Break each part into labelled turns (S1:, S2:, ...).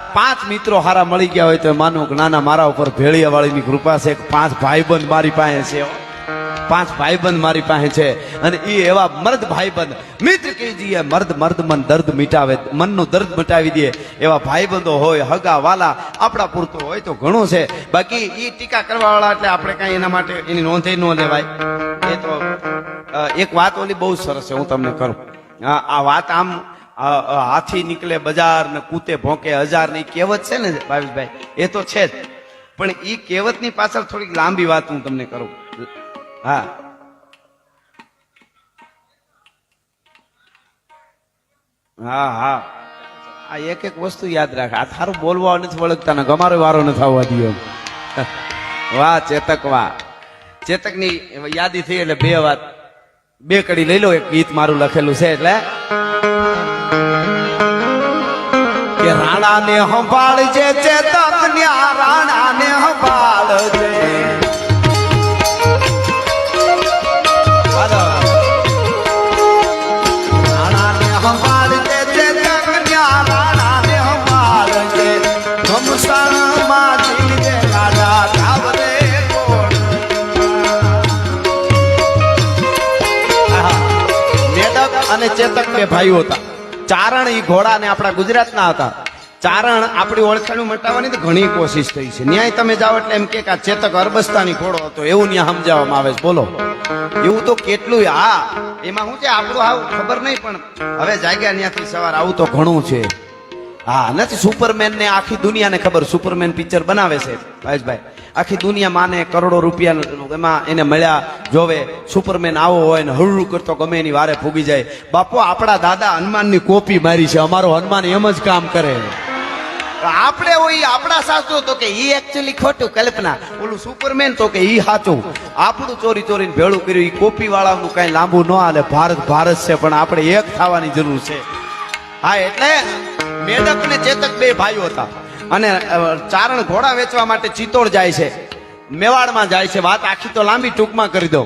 S1: પાંચ મિત્રો હારા મળી ગયા હોય તો માનું નાના મારા ઉપર ભેળિયા વાળીની કૃપા છે. પાંચ ભાઈબંધ મારી પાસે છે પાંચ ભાઈબંધ મારી પાસે છે. અને એ એવા મર્દ ભાઈબંધ. મિત્ર કહેજીએ મર્દ મર્દ, મન દર્દ મિટાવે, મનનું દર્દ મિટાવી દે. એવા ભાઈબંધો હોય હગા વાલા આપણા પૂરતો હોય તો ઘણું છે. બાકી એ ટીકા કરવા વાળા એટલે આપણે કાંઈ એના માટે એની નોંધે ન લેવાય. એ તો એક વાત ઓલી બહુ સરસ છે, હું તમને કરું. આ વાત આમ હાથી નીકળે બજાર ને કૂતે ભોંકે, હજારની કહેવત છે ને ભાવેશભાઈ એ તો છે જ. પણ એ કહેવતની પાછળ થોડીક લાંબી વાત હું તમને કરું. હા. હા હા. આ એક એક વસ્તુ યાદ રાખ. આ થારું બોલવા નથી વળગતા ને ગમારો વારો નથી આવવા દો વાહ, ચેતક વાહ. ચેતકની યાદી થઈ એટલે બે વાત. બે કડી લઈ લો, એક ગીત મારું લખેલું છે એટલે. રાણા ને સંભાળજે ચેતક ન્યા રાણા ને સંભાળજે અને ચેતક બે ભાઈઓ હતા. ચારણ ઈ ઘોડા ને આપણા ગુજરાતના હતા. ચારણ આપણી ઓળખાણું મટાવવાની તો ઘણી કોશિશ થઈ છે. ન્યાય તમે જાઓ એટલે એમ કે આ ચેતક અરબસ્તાની ઘોડો હતો, એવું ન્યા સમજાવવામાં આવે છે. બોલો. એવું તો કેટલું હા, એમાં શું છે? આપણું આવું ખબર નહીં, પણ હવે જાગ્યા ત્યાંથી સવાર આવું તો ઘણું છે. હા, નથી સુપરમેન ને આખી દુનિયાને ખબર, સુપરમેન પિક્ચર બનાવે છે ભાઈ આખી દુનિયા માને કરોડો રૂપિયા એમાં એને મળ્યા, જોવે, સુપરમેન આવો હોય ને હળું કરતો ગમે એની વારે ફૂગી જાય. બાપો, આપણા દાદા હનુમાનની કોપી મારી છે, અમારો હનુમાન એમ જ કામ કરે. આપણે હોય આપણા સાચું તો કે ઈ એકચ્યુઅલી ખોટું કલ્પના. ઓલું સુપરમેન તો કે ઈ સાચું. આપણું ચોરી ચોરીને ભેળું કર્યું, ઈ કોપી વાળાનું કઈ લાંબુ ન હાલે. ભારત ભારત છે, પણ આપણે એક થવાની જરૂર છે. હા, એટલે મેડક ને ચેતક બે ભાઈઓ હતા. અને ચારણ ઘોડા વેચવા માટે ચિત્તોડ જાય છે. મેવાડમાં જાય છે. વાત આખી તો લાંબી ટૂંકમાં કરી દો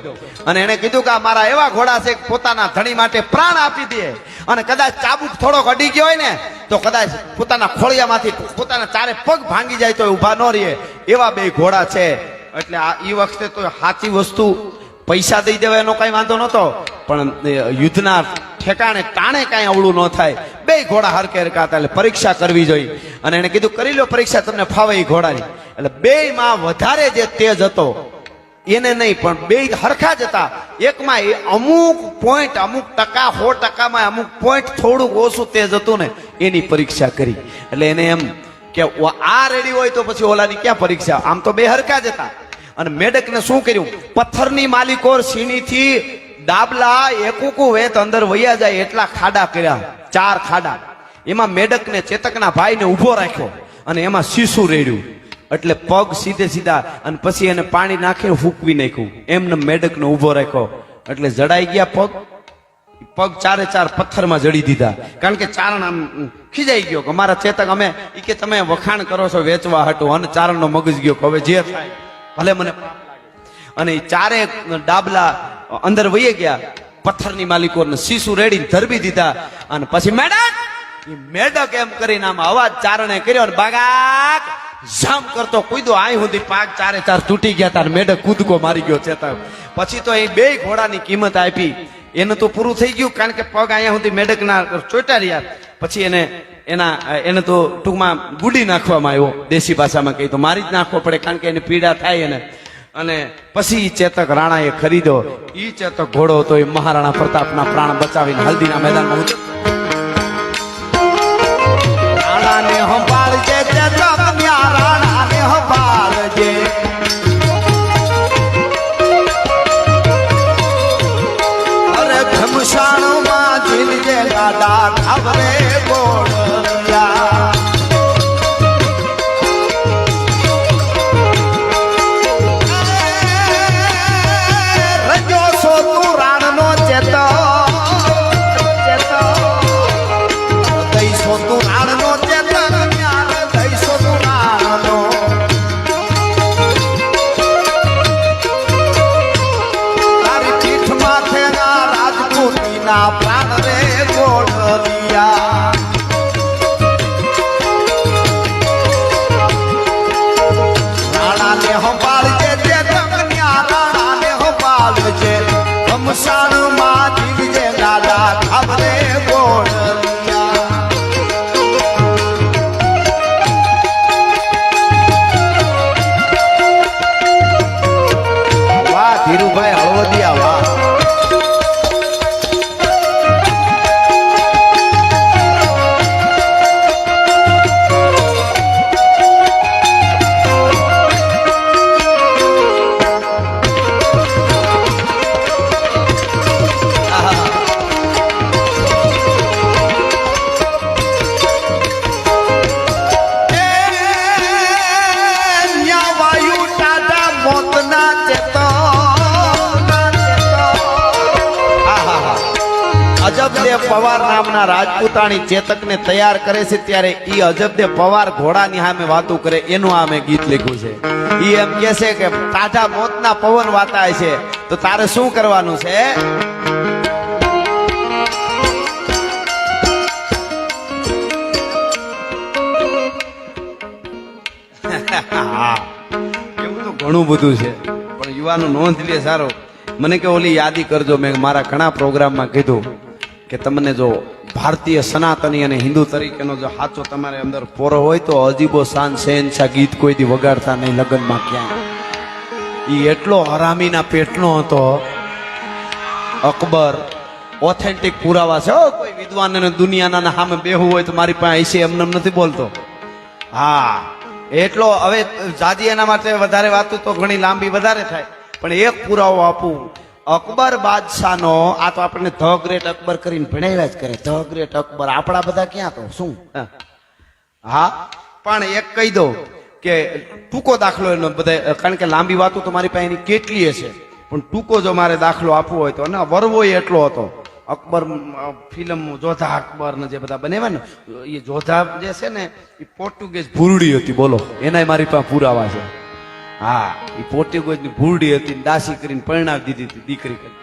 S1: અને એને કીધું કે મારા એવા ઘોડા છે પોતાના ધણી માટે પ્રાણ આપી દે. અને કદાચ ચાબુક થોડોક અડી ગયો હોય ને, તો કદાચ પોતાના ખોળિયામાંથી પોતાના ચારે પગ ભાંગી જાય તો ઊભા ન રહે. એવા બે ઘોડા છે. એટલે આ એ વખતે તો સાચી વસ્તુ પૈસા દઈ દેવા એનો કઈ વાંધો નતો પણ યુદ્ધના ઠેકાણે ટાણે કાંઈ અવળું ન થાય. બે ઘોડા હરકે હરકા હતા એટલે પરીક્ષા કરવી જોઈએ. અને એને કીધું, કરી લો પરીક્ષા, તમને ફાવે એ ઘોડાની. એટલે બે માં વધારે જે તેજ હતો, એને નહીં, પણ બે હરખા જ હતા. એકમાં અમુક પોઈન્ટ અમુક ટકા, સો ટકામાં અમુક પોઈન્ટ થોડુંક ઓછું તેજ હતું ને, એની પરીક્ષા કરી. એટલે એને એમ કે આ રેડી હોય તો પછી ઓલાની ક્યાં પરીક્ષા? આમ તો બે હરખા જ હતા. અને મેડકને શું કર્યું? પથ્થરની માલિકો સીણીથી ડાબલા એકુકુ વેત અંદર વૈયા જાય એટલા ખાડા કર્યા. ચાર ખાડા. એમાં મેડકને ચેતકના ભાઈને ઊભો રાખ્યો અને એમાં શીશું રેડ્યું. એટલે પગ સીધે સીધા અને પછી એને પાણી નાખી ફૂકવી નાખ્યું. એમને મેડકને ઊભો રાખ્યો. એટલે જડાઈ ગયા પગ. પગ ચારે ચાર પથ્થરમાં જડી દીધા. કારણ કે ચારણ આમ ખીજાઈ ગયો. કે મારા ચેતક, અમે એ કે તમે વખાણ કરો છો, વેચવા હતો અને ચારણનો મગજ ગયો હવે જે થાય, ભલે મને અને ચારે ડાબલા અંદર વહી ગયા. પથ્થરની માલિકોને શીશુ રેડીને ધરબી દીધા. અને પછી મેડક મેડક એમ કરીને આમ અવાજ ચારણે કર્યો અને બાગાક જામ કરતો કૂદો આઈ સુધી પાક ચારે, ચાર તૂટી ગયા, તાર મેડે કૂદકો મારી ગયો ચેતક પછી તો એ બે ઘોડાની કિંમત આપી. એને તો પૂરું થઈ ગયું, કારણ કે પગ અહીંયા સુધી મેડકના ચોટા રહ્યા. પછી એને, એના, એને તો ટૂંકમાં ગુડી નાખવામાં આવ્યો, દેશી ભાષામાં કહી તો, મારી જ નાખવો પડે, કારણ કે એને પીડા થાય એને. અને પછી ચેતક રાણાએ ખરીદ્યો. એ ચેતક ઘોડો હતો એ મહારાણા પ્રતાપના પ્રાણ બચાવીને હલ્દીના મેદાનમાં ઉતર્યો. ગાડા ખબરે નામના રાજપૂતાણી ચેતકને તૈયાર કરે છે ત્યારે ઈ અજબદે પવાર ઘોડાની સામે વાતું કરે. એનું આ મેં ગીત લખ્યું છે. ઈ એમ કે છે કે ટાઢા મોતના પવન વાતાય છે. તો તારે શું કરવાનું છે? એવું તો ઘણું બધું છે. પણ યુવાનો નોંધ લે સારો. મને કે ઓલી યાદી કરજો. મેં મારા ઘણા પ્રોગ્રામમાં કીધું કે તમને જો ભારતીય સનાતની અને હિન્દુ તરીકેનો જો સાચો તમારે અંદર પોરો હોય તો અજીબો શાન શહેનશાહ ગીત કોઈ દી વગાડતા નહીં લગ્નમાં ક્યાંય. એ એટલો હરામીના પેટનો હતો. અકબર ઓથેન્ટિક પુરાવા છે. કોઈ વિદ્વાન અને દુનિયાના સામે બેહવું હોય તો મારી પાસે છે એમને નથી બોલતો. હા, એટલો હવે જાજી એના માટે વધારે વાતું તો ઘણી લાંબી વધારે થાય. પણ એક પુરાવો આપું. અકબર બાદશાહનો આ તો આપણને ધ ગ્રેટ અકબર કરીને ભણાવ્યા જ કરે. The great Akbar. આપણા બધા ક્યાં તો? શું? હા. પણ એક કહી દઉં કે ટૂંકો દાખલો એનો બધા કારણ કે લાંબી વાતો તો મારી પાસે એની કેટલી હશે? પણ ટૂંકો જો મારે દાખલો આપવો હોય તો. અને વરવો એટલો હતો. અકબર ફિલ્મ જોધા અકબર ને જે બધા બનાવ્યા ને એ જોધા જે છે ને એ પોર્ટુગીઝ ભૂરડી હતી. બોલો. એનાય મારી પાસે પુરાવા છે. હા એ પોર્ટુગીઝની ભૂરડી હતી દાસી કરીને પરણાવી દીધી હતી દીકરી કરી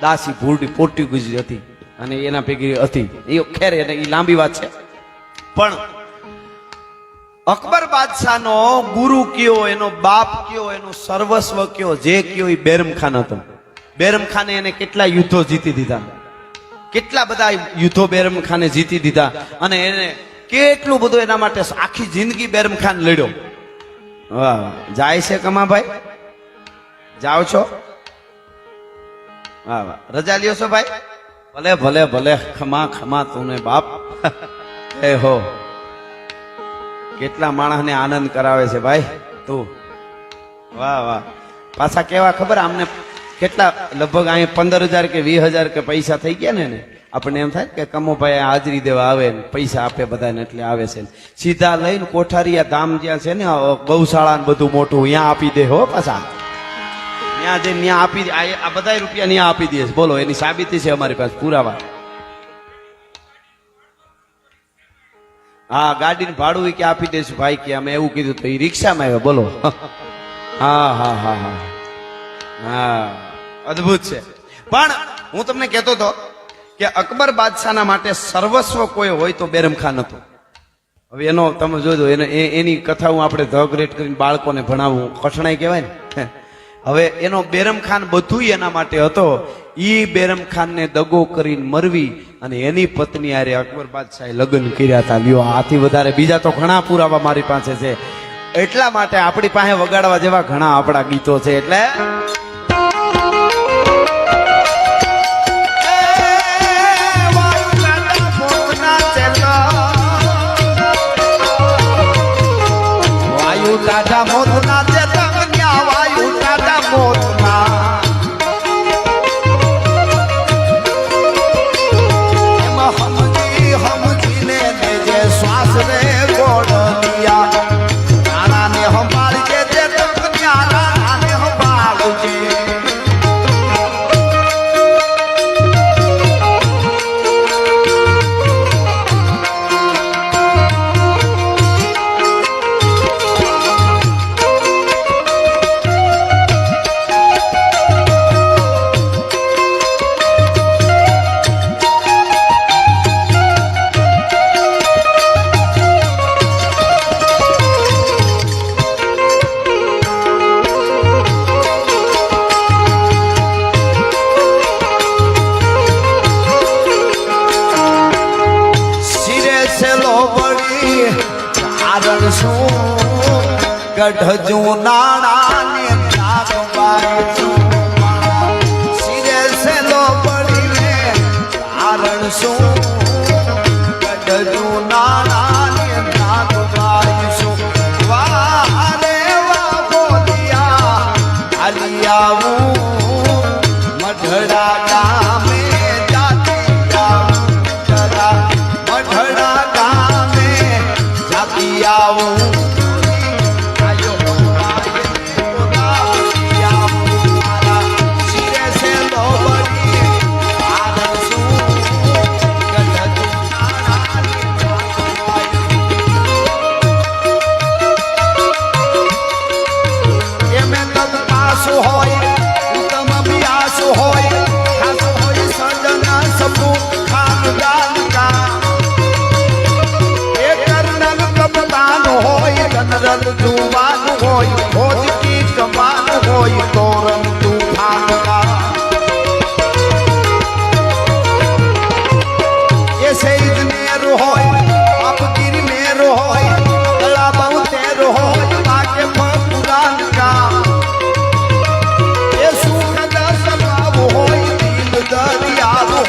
S1: દાસી ભૂરડી પોર્ટુગીઝ હતી અને એના ભેગી હતી. એ ખેર એને એ લાંબી વાત છે. પણ અકબર બાદશાહનો ગુરુ કયો, એનો બાપ કયો, એનો સર્વસ્વ કયો, જે કયો એ બેરમ ખાન હતો. બેરમ ખાને એને કેટલા યુદ્ધો જીતી દીધા. કેટલા બધા યુદ્ધો બેરમ ખાને જીતી દીધા. અને એને કેટલું બધું એના માટે આખી જિંદગી બેરમ ખાન લડ્યો. વાહ વાહ. જાય છે કમાભાઈ? જાઓ છો? વાહ વાહ. રજા લ્યો છો ભાઈ? ભલે ભલે ભલે. ખમા ખમા તું બાપ. એ હો. કેટલા માણસને આનંદ કરાવે છે ભાઈ તું. વાહ વાહ. પાછા કેવા ખબર આમને કેટલા, લગભગ અહીં પંદર હજાર કે વીસ હજાર કે પૈસા થઈ ગયા ને આપણને એમ થાય કે કમોભાઈ હાજરી દેવા આવે ને, પૈસા આપે બધાને એટલે આવે છે સીધા લઈને કોઠારીયા ધામ જ્યાં છે ને ગૌશાળા બધું મોટું, ત્યાં આપી દે હો પાછા. ત્યાં જઈને ત્યાં આપી દે. આ બધા રૂપિયા ત્યાં આપી દે બોલો, એની સાબિતી છે અમારી પાસે, પુરાવા. હા, ગાડીનું ભાડું કે આપી દઈશું ભાઈ કે અમે એવું કીધું તો એ રિક્ષામાં આવ્યો, બોલો. હા હા હા હા. હા, અદભુત છે. પણ હું તમને કહેતો હતો કે અકબર બાદશાહના માટે સર્વસ્વ કોઈ હોય તો બેરમ ખાન હતો. હવે એનો તમે જોજો, એને એની કથા હું આપણે ધ ગ્રેટ કરીને બાળકોને ભણાવવું કઠણાઈ કહેવાય ને. હવે એનો બેરમ ખાન બધું એના માટે હતો. ઈ બેરમ ખાનને દગો કરીને મરવી અને એની પત્ની આરે અકબર બાદશાહે લગ્ન કર્યા હતા. લ્યો, આથી વધારે બીજા તો ઘણા પુરાવા મારી પાસે છે. એટલા માટે આપણી પાસે વગાડવા જેવા ઘણા આપણા ગીતો છે, એટલે કારણ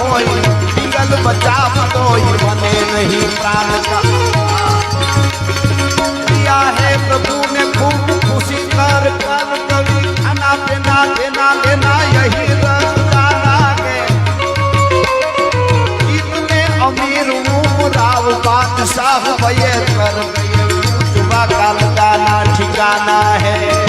S1: कोई बिगल तो बने नहीं प्राण का। दिया है प्रभु ने खूब खुशी कर कर कभी खाना पीना, देना लेना यही इतने अमीर राव बादशाह कर सुबह का दाना ठिकाना है।